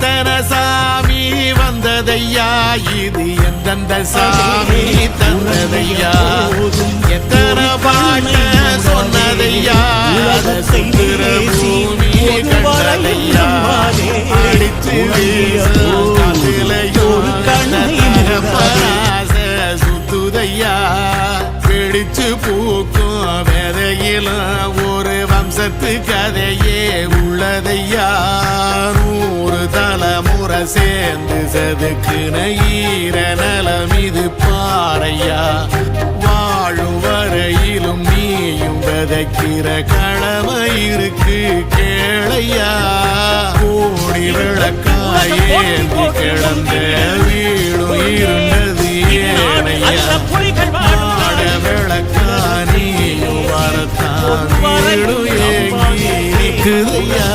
எத்தனை சாமி வந்ததையா? இது எந்தெந்த சாமி தந்ததையா? எத்தனை பாட்ட சொன்னதையா? அதை பூமி கண்டதையா? அடிச்சு வீசும் பராச சுத்துதையா? பிடிச்சு பூக்கும் விதையிலும் ஒரு வம்சத்து கதையே உள்ளதையா? சேர்ந்து செதுக்குன ஈர நலம் இது பாறையா. வாழும் வரையிலும் நீயும் விதைக்கிற கடமை இருக்கு கேளையா. கூடி விளக்காயேந்தி கிடந்த வீடும் இருந்தது ஏனையா. பாட விளக்கா நீயும் வரத்தான் வீடும் ஏங்கி இருக்குதையா